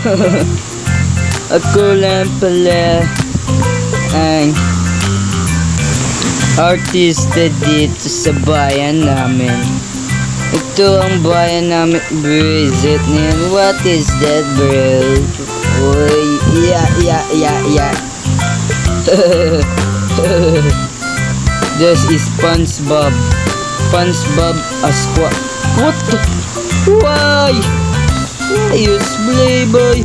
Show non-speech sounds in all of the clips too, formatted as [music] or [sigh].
[laughs] Ako lang pala ang artista dito sa bayan namin. Ito ang bayan namin, visit niyan. What is that, bro? Uy, yeah, yeah, yeah, yeah. [laughs] this is SpongeBob. SpongeBob Asqua. What the? Why Playboy?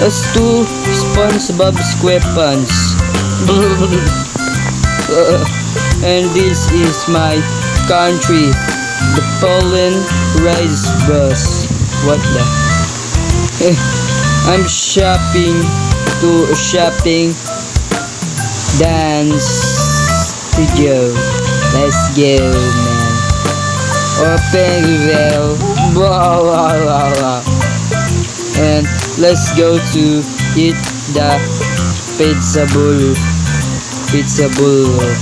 As to SpongeBob SquarePants. [laughs] Uh, and this is my country, the Poland Rice Bus. What the? [laughs] I'm shopping to shopping dance studio. Let's go, man. Oh, Open well, blah blah blah blah. And let's go to eat the pizza bowl. Pizza buller.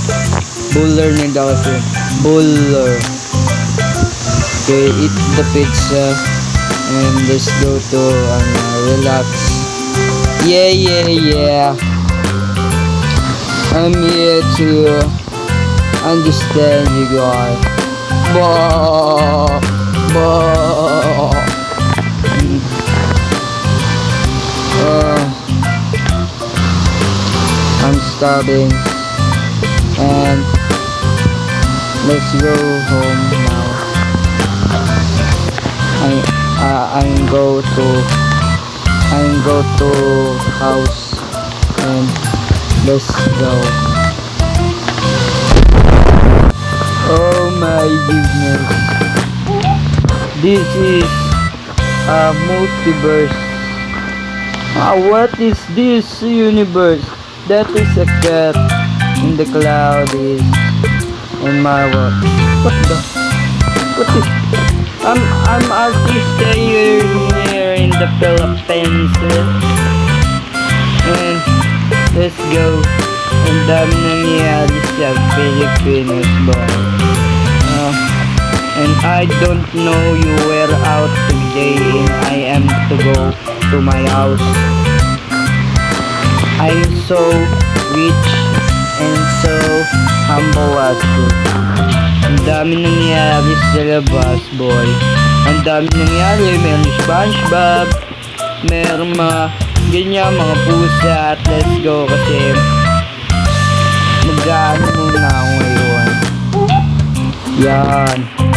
Buller na daw ito. Buller. Okay, eat the pizza. And let's go to, ano, relax. Yeah, yeah, yeah. I'm here to understand you guys. Bah, bah. Uh, I'm starving and let's go home now. I uh, I'm go to I'm go to house and let's go. Goodness. This is a multiverse. Ah, what is this universe? That is a cat in the cloud is in my world. What the? What is? I'm I'm artist here in the Philippines. And let's go. Ang dami nangyayari sa Pilipinas, boy. And I don't know you were out today and I am to go to my house. I'm so rich and so humble as to. Ang dami nangyayari sa labas, boy. Ang dami nangyayari. Meron SpongeBob. Meron mga ganyan, mga pusa. At let's go kasi mag-ano muna ako ngayon. Yan.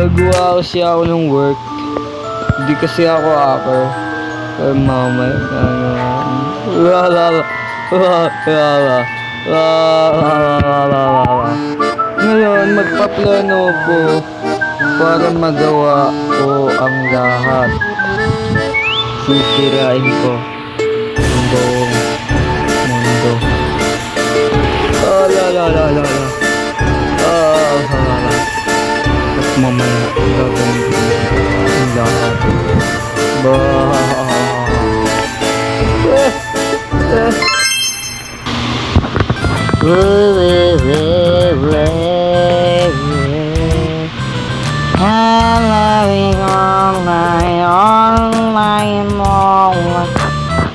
Gagawa kasi ako ng work. Hindi kasi ako hacker. Kaya mamaya, ano, la la la, la la la, la la la la la. Ngayon, magpaplano po para magawa ko ang lahat. Sisirain ko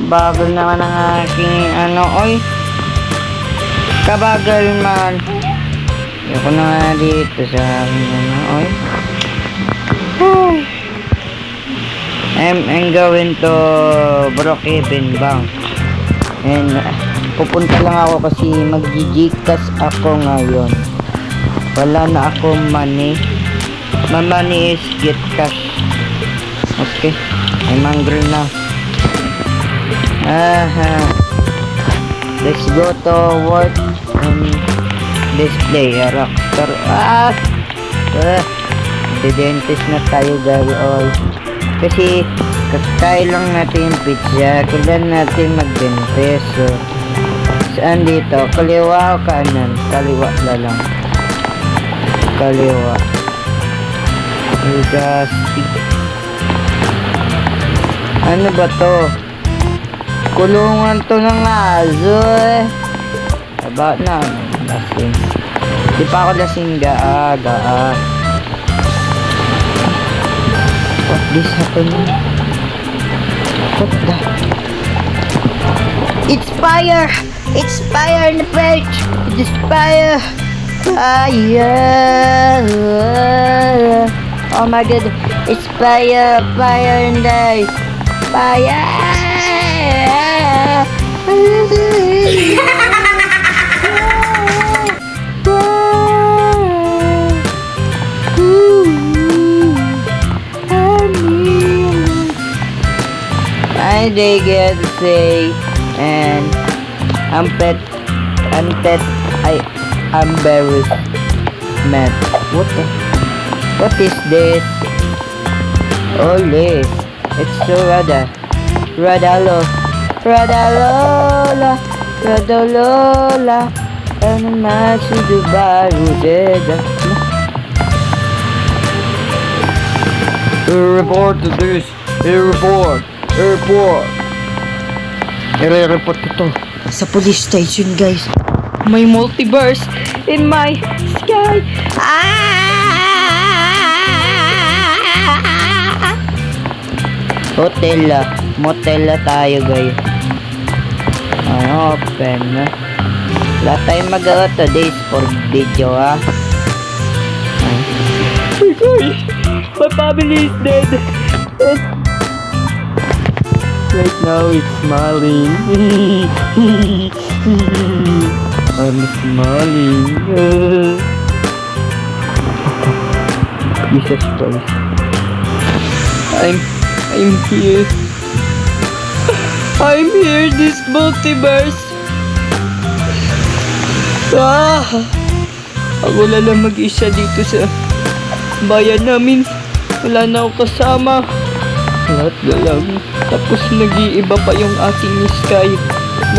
Bagal naman ang aking ano, oy. Kabagal man. Ayoko na nga dito sa aking ano, oy. I'm, I'm going to Brookhaven Bank. And pupunta lang ako kasi magjijikas ako ngayon. Wala na ako money. My money is get cash. Okay. I'm hungry now. Aha. Let's go to work and display rockstar. Ah! Ah! Didentist na tayo guys. Oh. Kasi kakain lang natin yung pizza. Kailan natin mag-dentist. So, saan dito? Kaliwa o kanan? Kaliwa na lang. Kaliwa. Gaspi. Ano ba to? Kulungan to ng aso eh. Aba na. Lasing. Di pa ako lasing gaa, gaa. What this happening? What the? It's fire! It's fire in the page! It's fire! Fire! Oh my god! It's fire! Fire in there! I they get say and I'm pet I'm pet I I'm very mad. What the what is this? Oh, Ole it's so Rada Radalo Radalola Radalola and Masu Dubaru Deda Report to this Report Report I-report ko to sa police station guys. May multiverse in my sky. Ah! hotel motel tayo guys ay open wala tayong magawa today's for video ha Ay, guys, my family is dead. Right now it's smiling. [laughs] I'm smiling. [laughs] Jesus Christ. I'm I'm here. I'm here this multiverse. Ah! Ako na lang mag-isa dito sa bayan namin. Wala na akong kasama. Lahat na lang. Tapos nag-iiba pa yung aking sky.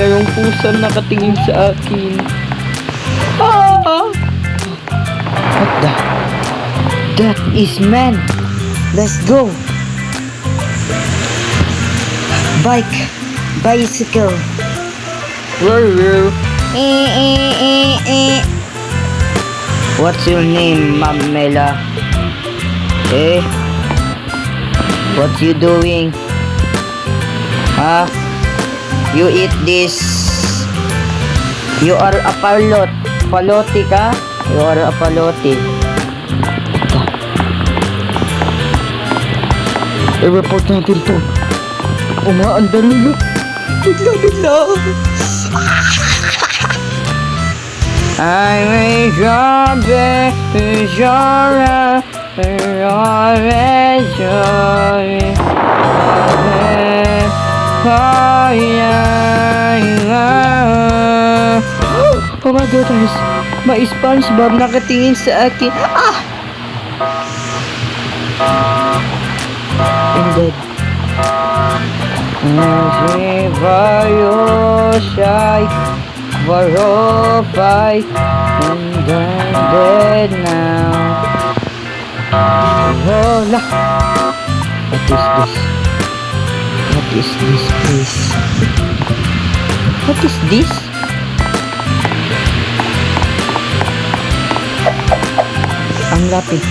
Merong pusang nakatingin sa akin. Ah! What the? That is man. Let's go. Bike. Bicycle. What's your name, Mamela? Eh? What you doing? Huh? You eat this? You are a palot. Paloti ka? You are a paloti. I-report natin to. Umaandar nila. Bigla bigla. I'm a zombie, a genre, a zombie, Oh my god, guys. May SpongeBob nakatingin sa akin. Ah! I'm dead. Najivayoshay Varofay And I'm dead now Lola What is this? What is this place? What is this? Ang lapit.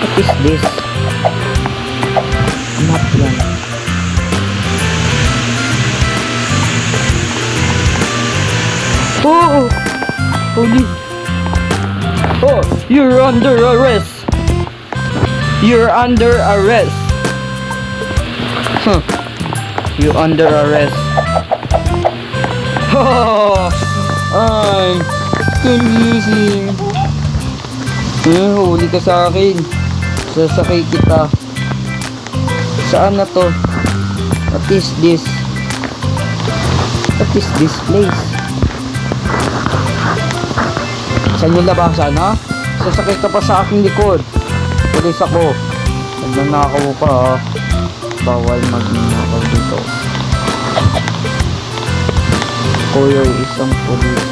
What is this? Map yan. Oh! Holy! Oh! You're under arrest! You're under arrest! Huh. You under arrest. Oh! [laughs] I'm confusing. Eh, huli ka sa akin. Sasakay kita. Saan na to? What is this? What is this place? Saan yung labasan, ha? Sasakay ka pa sa aking likod. Pulis ako. Nagnanakaw ka, ha? Bawal magnanakaw dito. Kuya isang pulis.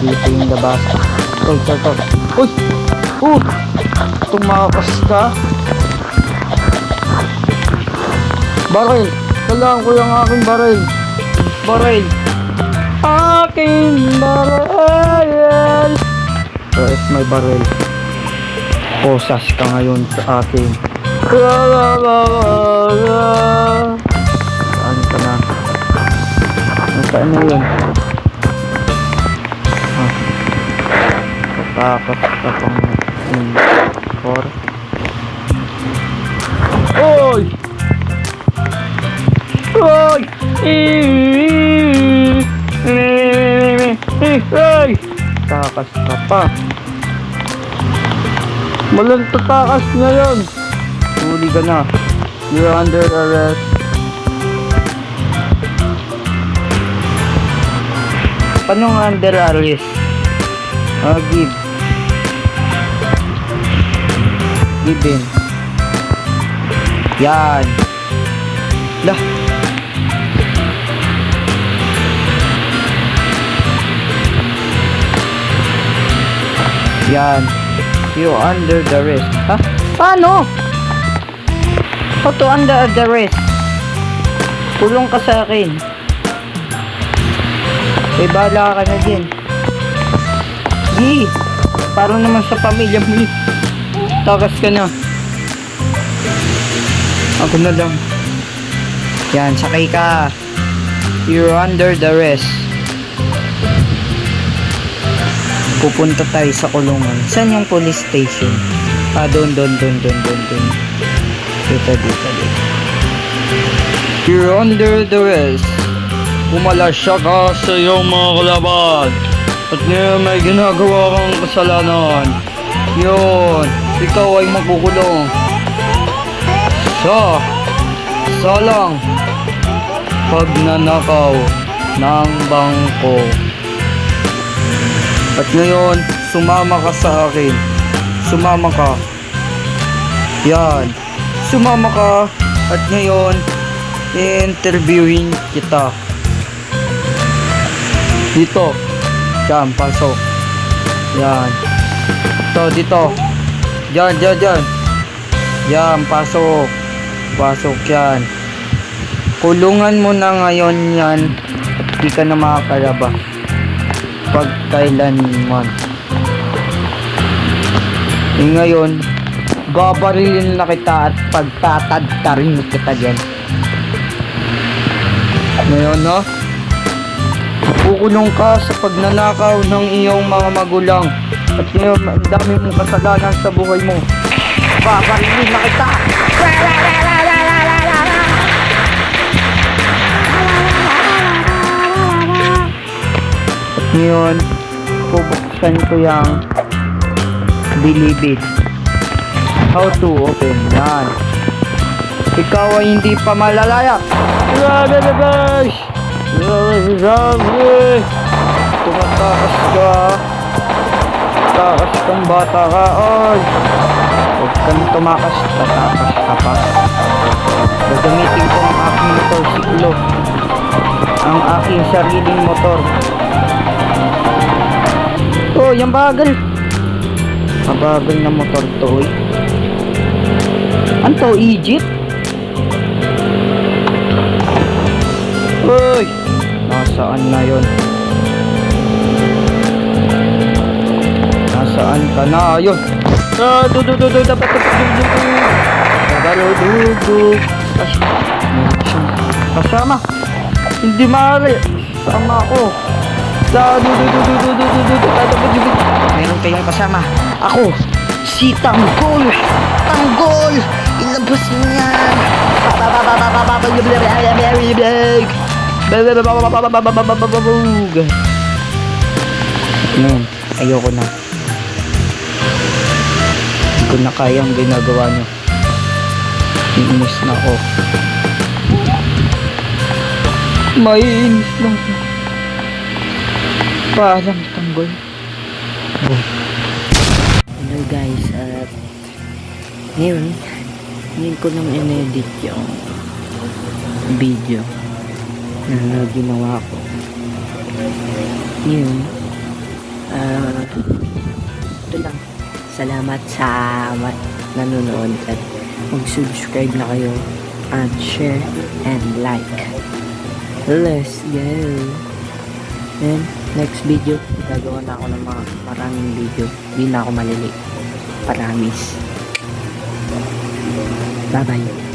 Dito yung labasan. Ito, ito, ito. Uy! Uh! Tumakas ka. Baril! Kailangan ko yung aking baril. Baril! Aking baril! Where's my baril? Posas ka ngayon sa akin. Saan ka na? Nasaan na yun? Ah. Tatakas ka pang in for. Oy! Oy! Ay! Takas ka pa. Walang tatakas ngayon. Huli ka na. You're under arrest. Paano nga under arrest? Ah, give. Give in. Yan. Lah. Yan. You under the arrest. Ha? Paano? How to under the arrest? Kulong ka sa akin. Eh, bahala ka na din. Di. Para naman sa pamilya mo. eh. Takas ka na. Ako na lang. Yan, sakay ka. You're under the arrest. Pupunta tayo sa kulungan. Saan yung police station? Ah, doon, doon, doon, doon, doon, doon. Dito, dito, dito. You're under the arrest. Pumalasya ka sa iyong mga kalaban. At ngayon may ginagawa kang kasalanan. Yun, ikaw ay makukulong. Sa, salang, pagnanakaw ng bangko. At ngayon, sumama ka sa akin. Sumama ka. Yan. Sumama ka. At ngayon, interviewin kita. Dito. Diyan, pasok. Yan. Ito, dito. Diyan, diyan, diyan. Yan, pasok. Pasok yan. Kulungan mo na ngayon yan. Di ka na makakalabas pag kailanman. Eh ngayon, babarilin na kita at pagtatadtarin kita dyan. Ngayon, no? Kukulong ka sa pagnanakaw ng iyong mga magulang. At ngayon, ang dami mong kasalanan sa buhay mo. Babarilin na kita! At ngayon, bubuksan ko yung bilibid. How to open yan. Ikaw ay hindi pa malalaya. Grabe na guys! Grabe, grabe! Tumatakas ka. Takas kang bata ka. Ay! Huwag kang tumakas. Tatakas ka pa. Gagamitin ko ang aking motorsiklo. Ang aking sariling motor. Oh, yung bagal. Mabagal na motor to, oy. Ano to, Egypt? Uy! Nasaan na yon? Nasaan ka na? Ayun! Ah, du du du du dapat dapat du du du Dabalo du du kasama Hindi maaari Sama ako Sa du du du du du du du du dapat du du du Meron kayong kasama Ako Si Tanggol Tanggol Ilabas mo yan ayoko na. Ko na kaya ang ginagawa nyo. Iinis na ako. Maiinis lang ako. Paalam, tanggol. Oh. Hello guys, at ngayon, ngayon ko lang in-edit yung video na ginawa ko. Yun. Salamat sa nanonood at mag-subscribe na kayo and share and like. Let's go! Then, next video, gagawa na ako ng mga maraming video. Di na ako malilate. Promise. Bye-bye.